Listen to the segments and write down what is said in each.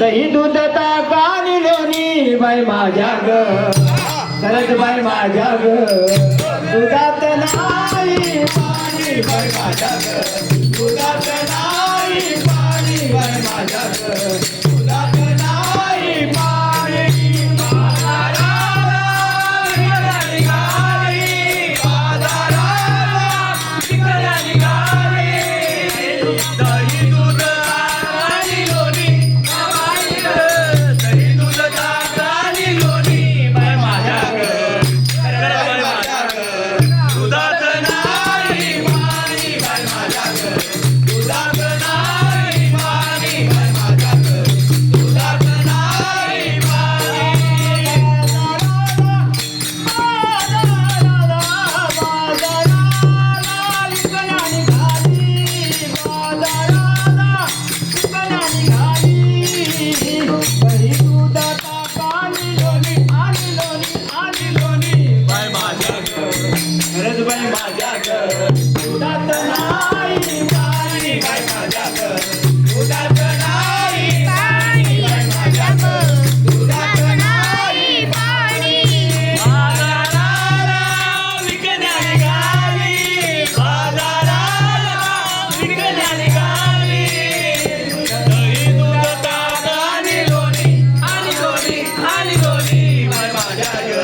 तरी दूध ताकानी लोणी बाई माझ्या ग. सरद बाई माझ्या ग. दुधात नाही पाणी बाई माझ्या ग.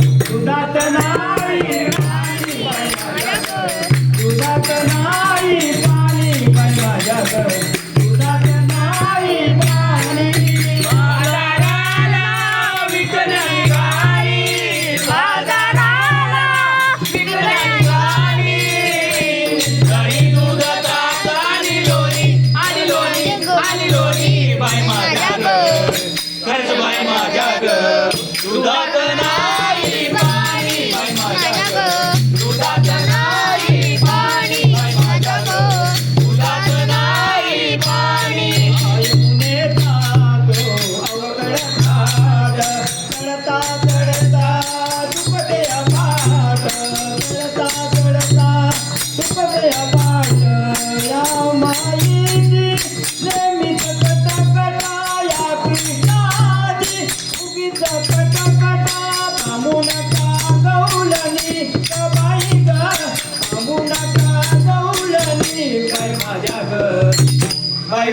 दुधात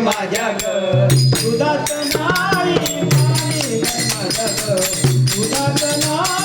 माझ्या ग दुधात नाही पाणी माझ्या ग दुधात नाही